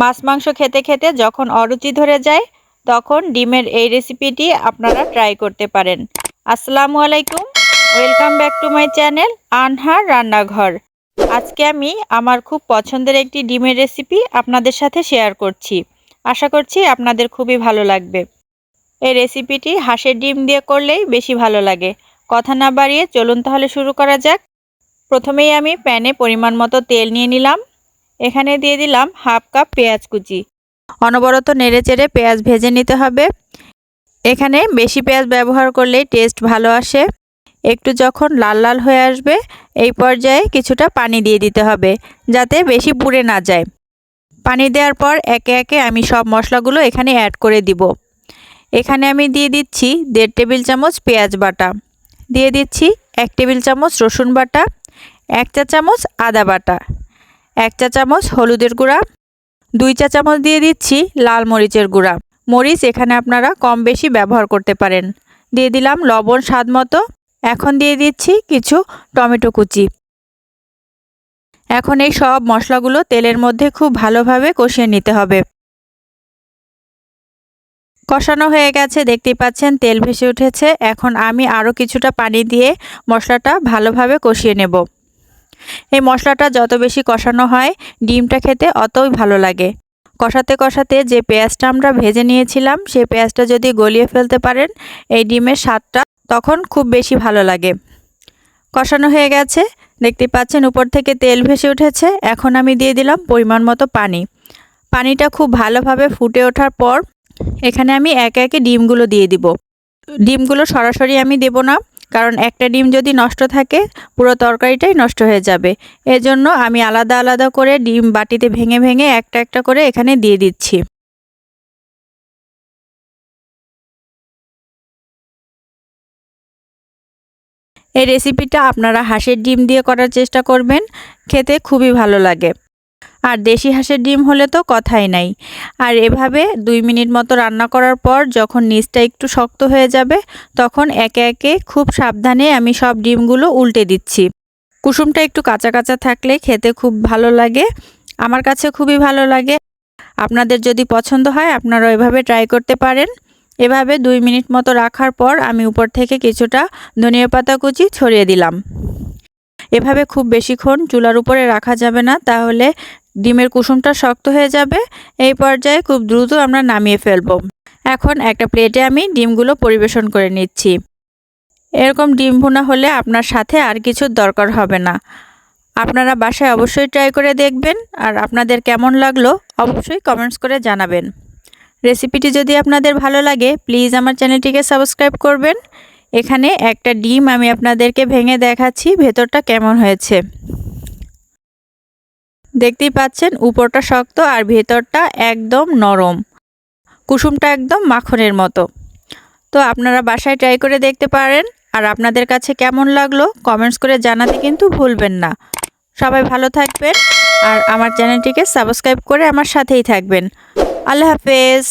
মাছ, মাংস খেতে খেতে যখন অরুচি ধরে যায়, তখন ডিমের এই রেসিপিটি আপনারা ট্রাই করতে পারেন। আসসালামু আলাইকুম welcome back to my channel Anhar Rannaghar. আজকে আমি আমার খুব পছন্দের একটি ডিমের রেসিপি আপনাদের সাথে শেয়ার করছি। আশা করছি আপনাদের খুবই ভালো লাগবে। এই রেসিপিটি হাঁসের ডিম দিয়ে করলেই বেশি ভালো লাগে। কথা না বাড়িয়ে চলুন তাহলে শুরু করা যাক। প্রথমেই আমি প্যানে পরিমাণ মতো তেল নিয়ে নিলাম। এখানে দিয়ে দিলাম হাফ কাপ পেঁয়াজ কুচি। অনবরত নেড়ে চেড়ে পেঁয়াজ ভেজে নিতে হবে। এখানে বেশি পেঁয়াজ ব্যবহার করলেই টেস্ট ভালো আসে। একটু যখন লাল লাল হয়ে আসবে, এই পর্যায়ে কিছুটা পানি দিয়ে দিতে হবে, যাতে বেশি পুড়ে না যায়। পানি দেওয়ার পর একে একে আমি সব মশলাগুলো এখানে অ্যাড করে দিব। এখানে আমি দিয়ে দিচ্ছি দেড় টেবিল চামচ পেঁয়াজ বাটা। দিয়ে দিচ্ছি এক টেবিল চামচ রসুন বাটা, এক চা চামচ আদা বাটা। এক চা চামচ হলুদের গুঁড়া, দুই চা চামচ দিয়ে দিচ্ছি লাল মরিচের গুঁড়া। মরিচ এখানে আপনারা কম বেশি ব্যবহার করতে পারেন। দিয়ে দিলাম লবণ স্বাদ মতো। এখন দিয়ে দিচ্ছি কিছু টমেটো কুচি। এখন এই সব মশলাগুলো তেলের মধ্যে খুব ভালোভাবে কষিয়ে নিতে হবে। কষানো হয়ে গেছে, দেখতেই পাচ্ছেন তেল ভেসে উঠেছে। এখন আমি আরও কিছুটা পানি দিয়ে মশলাটা ভালোভাবে কষিয়ে নেব। এই মশলাটা যত বেশি কষানো হয়, ডিমটা খেতে অতই ভালো লাগে। কষাতে কষাতে যে পেঁয়াজটা আমরা ভেজে নিয়েছিলাম, সেই পেঁয়াজটা যদি গলিয়ে ফেলতে পারেন, এই ডিমের স্বাদটা তখন খুব বেশি ভালো লাগে। কষানো হয়ে গেছে। দেখতে পাচ্ছেন উপর থেকে তেল ভেসে উঠেছে। এখন আমি দিয়ে দিলাম পরিমাণ মতো পানি। পানিটা খুব ভালোভাবে ফুটে ওঠার পর, এখানে আমি একে একে ডিমগুলো দিয়ে দিব। ডিমগুলো সরাসরি আমি দেব না। কারণ একটা ডিম যদি নষ্ট থাকে, পুরো তরকারিটাই নষ্ট হয়ে যাবে। এজন্য আমি আলাদা আলাদা করে ডিম বাটিতে ভেঙে ভেঙে একটা একটা করে এখানে দিয়ে দিচ্ছি। এই রেসিপিটা আপনারা হাঁসের ডিম দিয়ে করার চেষ্টা করবেন। খেতে খুবই ভালো লাগে। আর দেশি হাঁসের ডিম হলে তো কথাই নাই। আর এভাবে দুই মিনিট মতো রান্না করার পর যখন নিচটা একটু শক্ত হয়ে যাবে, তখন একে একে খুব সাবধানে আমি সব ডিমগুলো উল্টে দিচ্ছি। কুসুমটা একটু কাঁচা কাঁচা থাকলে খেতে খুব ভালো লাগে, আমার কাছে খুবই ভালো লাগে। আপনাদের যদি পছন্দ হয় আপনারা এভাবে ট্রাই করতে পারেন। এভাবে দুই মিনিট মতো রাখার পর আমি উপর থেকে কিছুটা ধনিয়া পাতা কুচি ছড়িয়ে দিলাম। এভাবে খুব বেশিক্ষণ চুলার উপরে রাখা যাবে না, তাহলে ডিমের কুসুমটা শক্ত হয়ে যাবে। এই পর্যায়ে খুব দ্রুত আমরা নামিয়ে ফেলব। এখন একটা প্লেটে আমি ডিমগুলো পরিবেশন করে নিচ্ছি। এরকম ডিম ভুনা হলে আপনার সাথে আর কিছুর দরকার হবে না। আপনারা বাসায় অবশ্যই ট্রাই করে দেখবেন আর আপনাদের কেমন লাগল অবশ্যই কমেন্টস করে জানাবেন। রেসিপিটি যদি আপনাদের ভালো লাগে, প্লিজ আমার চ্যানেলটিকে সাবস্ক্রাইব করবেন। এখানে একটা ডিম আমি আপনাদেরকে ভেঙে দেখাচ্ছি, ভেতরটা কেমন হয়েছে। দেখতেই পাচ্ছেন, উপরটা শক্ত আর ভেতরটা একদম নরম। কুসুমটা একদম মাখনের মতো। তো আপনারা বাসায় ট্রাই করে দেখতে পারেন। আর আপনাদের কাছে কেমন লাগল কমেন্টস করে জানাতে কিন্তু ভুলবেন না। সবাই ভালো থাকবেন। আর আমার চ্যানেলটিকে সাবস্ক্রাইব করে আমার সাথেই থাকবেন। আল্লাহ হাফেজ।